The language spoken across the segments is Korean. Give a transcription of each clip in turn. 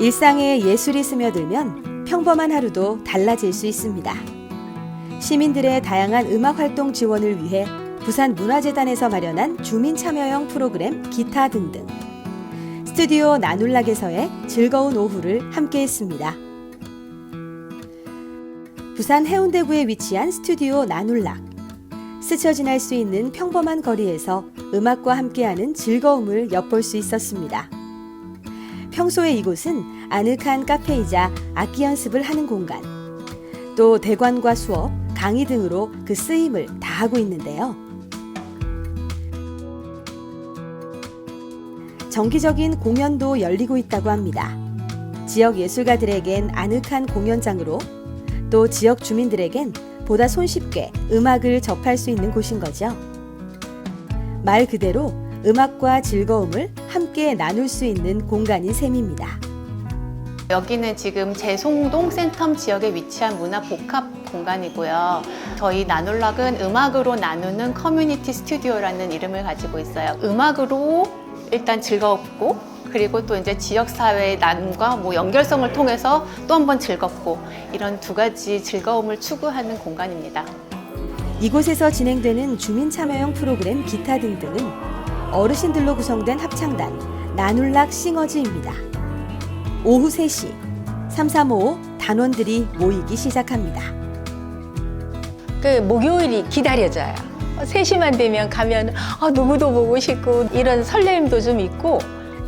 일상에 예술이 스며들면 평범한 하루도 달라질 수 있습니다. 시민들의 다양한 음악 활동 지원을 위해 부산 문화재단에서 마련한 주민 참여형 프로그램 기타 등등. 스튜디오 나눌락에서의 즐거운 오후를 함께 했습니다. 부산 해운대구에 위치한 스튜디오 나눌락. 스쳐 지날 수 있는 평범한 거리에서 음악과 함께하는 즐거움을 엿볼 수 있었습니다. 평소에 이곳은 아늑한 카페이자 악기 연습을 하는 공간, 또 대관과 수업, 강의 등으로 그 쓰임을 다하고 있는데요. 정기적인 공연도 열리고 있다고 합니다. 지역 예술가들에겐 아늑한 공연장으로 또 지역 주민들에겐 보다 손쉽게 음악을 접할 수 있는 곳인 거죠. 말 그대로 음악과 즐거움을 함께 나눌 수 있는 공간인 셈입니다. 여기는 지금 제송동 센텀 지역에 위치한 문화 복합 공간이고요. 저희 나눌락은 음악으로 나누는 커뮤니티 스튜디오라는 이름을 가지고 있어요. 음악으로 일단 즐겁고 그리고 또 이제 지역 사회의 나눔과 뭐 연결성을 통해서 또 한 번 즐겁고 이런 두 가지 즐거움을 추구하는 공간입니다. 이곳에서 진행되는 주민 참여형 프로그램 기타 등등은 어르신들로 구성된 합창단 나눌락 싱어즈입니다. 오후 3시 3355 단원들이 모이기 시작합니다. 그 목요일이 기다려져요. 3시만 되면 가면 아, 누구도 보고 싶고 이런 설레임도 좀 있고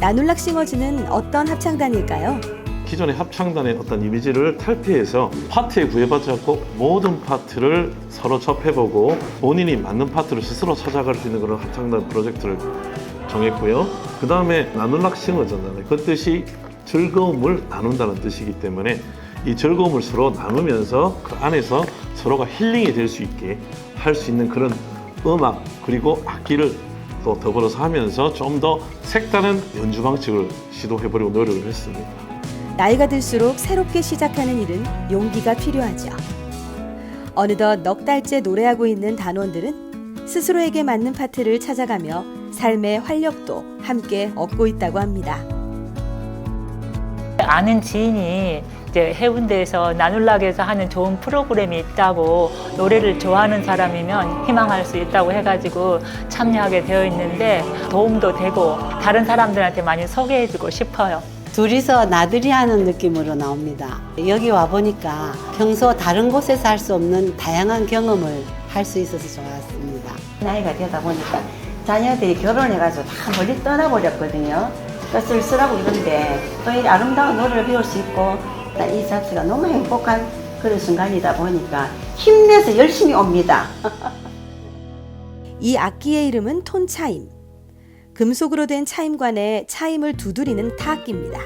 나눌락 싱어즈는 어떤 합창단일까요? 기존의 합창단의 어떤 이미지를 탈피해서 파트에 구애받지 않고 모든 파트를 서로 접해보고 본인이 맞는 파트를 스스로 찾아갈 수 있는 그런 합창단 프로젝트를 정했고요. 그 다음에 나눌락 싱어잖아요. 그 뜻이 즐거움을 나눈다는 뜻이기 때문에 이 즐거움을 서로 나누면서 그 안에서 서로가 힐링이 될 수 있게 할 수 있는 그런 음악 그리고 악기를 또 더불어서 하면서 좀 더 색다른 연주 방식을 시도해보려고 노력을 했습니다. 나이가 들수록 새롭게 시작하는 일은 용기가 필요하죠. 어느덧 넉 달째 노래하고 있는 단원들은 스스로에게 맞는 파트를 찾아가며 삶의 활력도 함께 얻고 있다고 합니다. 아는 지인이 이제 해운대에서 나눌락에서 하는 좋은 프로그램이 있다고 노래를 좋아하는 사람이면 희망할 수 있다고 해가지고 참여하게 되어 있는데 도움도 되고 다른 사람들한테 많이 소개해주고 싶어요. 둘이서 나들이 하는 느낌으로 나옵니다. 여기 와 보니까 평소 다른 곳에서 할 수 없는 다양한 경험을 할 수 있어서 좋았습니다. 나이가 되다 보니까 자녀들이 결혼해가지고 다 멀리 떠나버렸거든요. 또 쓸쓸하고 이런데 또 이 아름다운 노래를 배울 수 있고 이 자체가 너무 행복한 그런 순간이다 보니까 힘내서 열심히 옵니다. 이 악기의 이름은 톤차임. 금속으로 된 차임관에 차임을 두드리는 타악기입니다.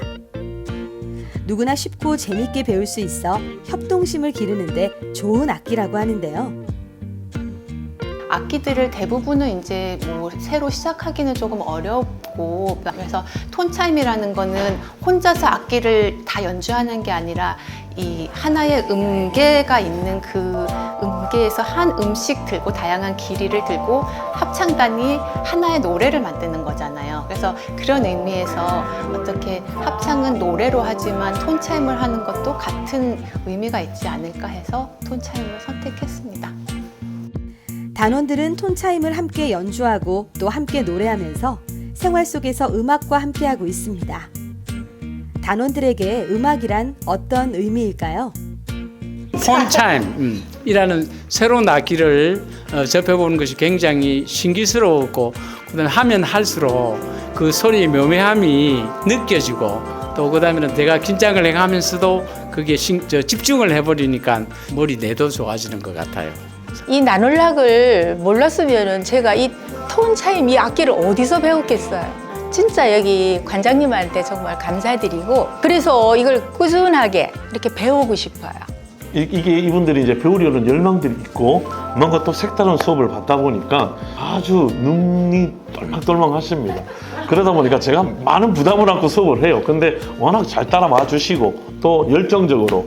누구나 쉽고 재밌게 배울 수 있어 협동심을 기르는데 좋은 악기라고 하는데요. 악기들을 대부분은 이제 뭐 새로 시작하기는 조금 어렵고 그래서 톤차임이라는 거는 혼자서 악기를 다 연주하는 게 아니라 이 하나의 음계가 있는 그 음계에서 한 음씩 들고 다양한 길이를 들고 합창단이 하나의 노래를 만드는 거잖아요. 그래서 그런 의미에서 어떻게 합창은 노래로 하지만 톤차임을 하는 것도 같은 의미가 있지 않을까 해서 톤차임을 선택했습니다. 단원들은 톤차임을 함께 연주하고 또 함께 노래하면서 생활 속에서 음악과 함께하고 있습니다. 단원들에게 음악이란 어떤 의미일까요? 폰차임이라는 새로운 악기를 어, 접해보는 것이 굉장히 신기스러웠고 그다음에 하면 할수록 그 소리의 묘미함이 느껴지고 또 그다음에는 내가 긴장을 해가면서도 그게 신- 저 집중을 해버리니까 머리 내도 좋아지는 것 같아요. 이 나눌락을 몰랐으면은 제가 이 톤 차임 이 악기를 어디서 배웠겠어요. 진짜 여기 관장님한테 정말 감사드리고 그래서 이걸 꾸준하게 이렇게 배우고 싶어요. 이, 게 이분들이 이제 배우려는 열망들이 있고 뭔가 또 색다른 수업을 받다 보니까 아주 눈이 똘망똘망 하십니다. 그러다 보니까 제가 많은 부담을 안고 수업을 해요. 근데 워낙 잘 따라와 주시고 또 열정적으로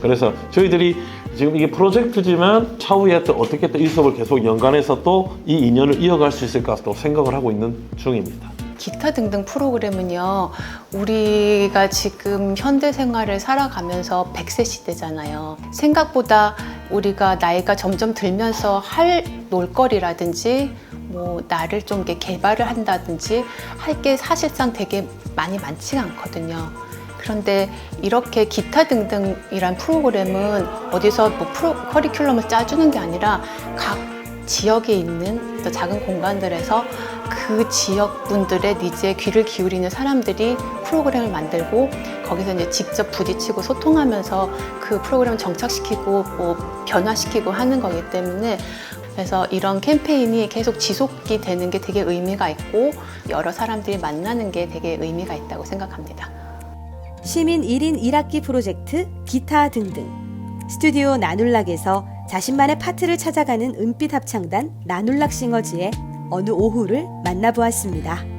그래서 저희들이 지금 이게 프로젝트지만 차후에 또 어떻게 또이 수업을 계속 연관해서 또 이 인연을 이어갈 수 있을까 또 생각을 하고 있는 중입니다. 기타 등등 프로그램은요, 우리가 지금 현대 생활을 살아가면서 100세 시대잖아요. 생각보다 우리가 나이가 점점 들면서 할 놀거리라든지, 뭐, 나를 좀 개발을 한다든지 할 게 사실상 되게 많이 많지가 않거든요. 그런데 이렇게 기타 등등이란 프로그램은 어디서 뭐 프로, 커리큘럼을 짜주는 게 아니라 각 지역에 있는 또 작은 공간들에서 그 지역 분들의 니즈에 귀를 기울이는 사람들이 프로그램을 만들고 거기서 이제 직접 부딪히고 소통하면서 그 프로그램을 정착시키고 뭐 변화시키고 하는 거기 때문에 그래서 이런 캠페인이 계속 지속이 되는 게 되게 의미가 있고 여러 사람들이 만나는 게 되게 의미가 있다고 생각합니다. 시민 1인 1학기 프로젝트 기타 등등 스튜디오 나눌락에서 자신만의 파트를 찾아가는 은빛 합창단 나눌락 싱어즈의 어느 오후를 만나보았습니다.